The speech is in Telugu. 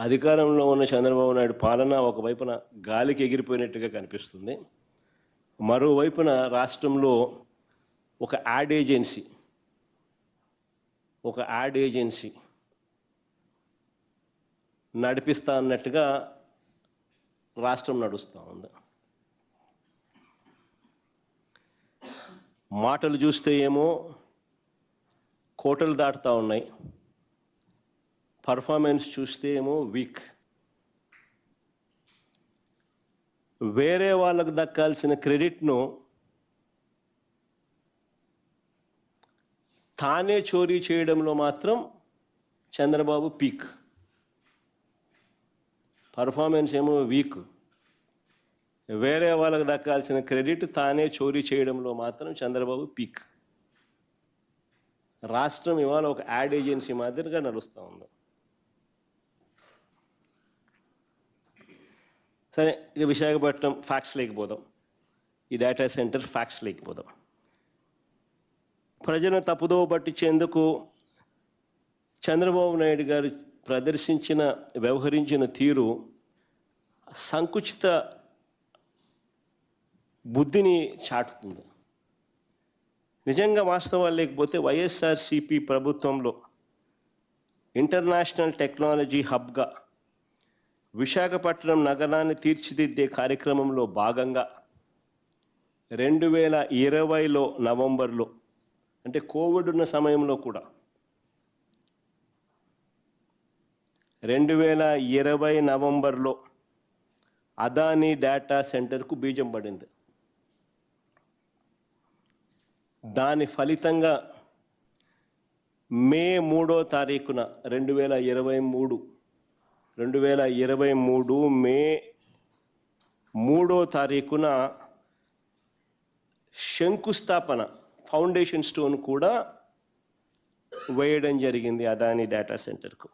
అధికారంలో ఉన్న చంద్రబాబు నాయుడు పాలన ఒకవైపున గాలికి ఎగిరిపోయినట్టుగా కనిపిస్తుంది. మరోవైపున రాష్ట్రంలో ఒక యాడ్ ఏజెన్సీ ఒక యాడ్ ఏజెన్సీ నడిపిస్తా అన్నట్టుగా రాష్ట్రం నడుస్తూ ఉంది. మాటలు చూస్తే ఏమో కోటలు దాటుతూ ఉన్నాయి. పర్ఫార్మెన్స్ చూస్తే ఏమో వీక్ వేరే వాళ్ళకు దక్కాల్సిన క్రెడిట్ను తానే చోరీ చేయడంలో మాత్రం చంద్రబాబు పీక్ పర్ఫార్మెన్స్ ఏమో వీక్ వేరే వాళ్ళకు దక్కాల్సిన క్రెడిట్ తానే చోరీ చేయడంలో మాత్రం చంద్రబాబు పీక్ రాష్ట్రం ఇవాళ ఒక యాడ్ ఏజెన్సీ మాదిరిగా నడుస్తూ ఉంది. సరే ఇక విశాఖపట్నం ఫ్యాక్స్ లేకపోదాం ఈ డేటా సెంటర్ ఫ్యాక్స్ లేకపోదాం ప్రజలను తప్పుదోవ పట్టించేందుకు చంద్రబాబు నాయుడు గారు ప్రదర్శించిన వ్యవహరించిన తీరు సంకుచిత బుద్ధిని చాటుతుంది. నిజంగా వాస్తవాలు లేకపోతే వైఎస్ఆర్సిపి ప్రభుత్వంలో ఇంటర్నేషనల్ టెక్నాలజీ హబ్గా విశాఖపట్నం నగరాన్ని తీర్చిదిద్దే కార్యక్రమంలో భాగంగా రెండు వేల ఇరవైలో నవంబర్లో అంటే కోవిడ్ ఉన్న సమయంలో కూడా రెండు వేల ఇరవై నవంబర్లో అదానీ డేటా సెంటర్కు బీజం పడింది. దాని ఫలితంగా మే మూడో తారీఖున రెండు వేల ఇరవై మూడు రెండు వేల ఇరవై మూడు మే మూడో తారీఖున శంకుస్థాపన ఫౌండేషన్ స్టోన్ కూడా వేయడం జరిగింది అదాని డేటా సెంటర్కు.